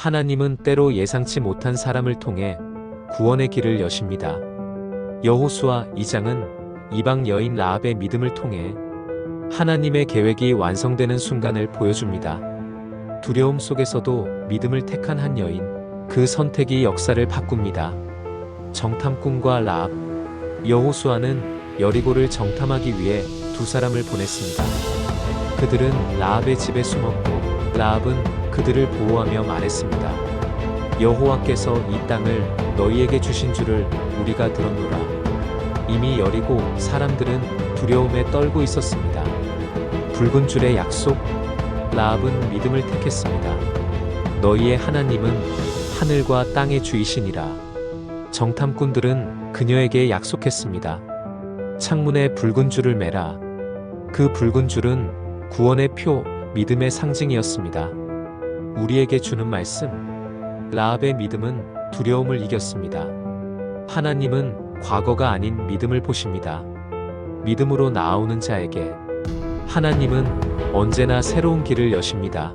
하나님은 때로 예상치 못한 사람을 통해 구원의 길을 여십니다. 여호수아 2장은 이방 여인 라합의 믿음을 통해 하나님의 계획이 완성되는 순간을 보여줍니다. 두려움 속에서도 믿음을 택한 한 여인, 그 선택이 역사를 바꿉니다. 정탐꾼과 라합, 여호수아는 여리고를 정탐하기 위해 두 사람을 보냈습니다. 그들은 라합의 집에 숨었고 라합은 그들을 보호하며 말했습니다. 여호와께서 이 땅을 너희에게 주신 줄을 우리가 들었노라. 이미 여리고 사람들은 두려움에 떨고 있었습니다. 붉은 줄의 약속, 라합은 믿음을 택했습니다. 너희의 하나님은 하늘과 땅의 주이시니라. 정탐꾼들은 그녀에게 약속했습니다. 창문에 붉은 줄을 매라. 그 붉은 줄은 구원의 표, 믿음의 상징이었습니다. 우리에게 주는 말씀. 라합의 믿음은 두려움을 이겼습니다. 하나님은 과거가 아닌 믿음을 보십니다. 믿음으로 나아오는 자에게 하나님은 언제나 새로운 길을 여십니다.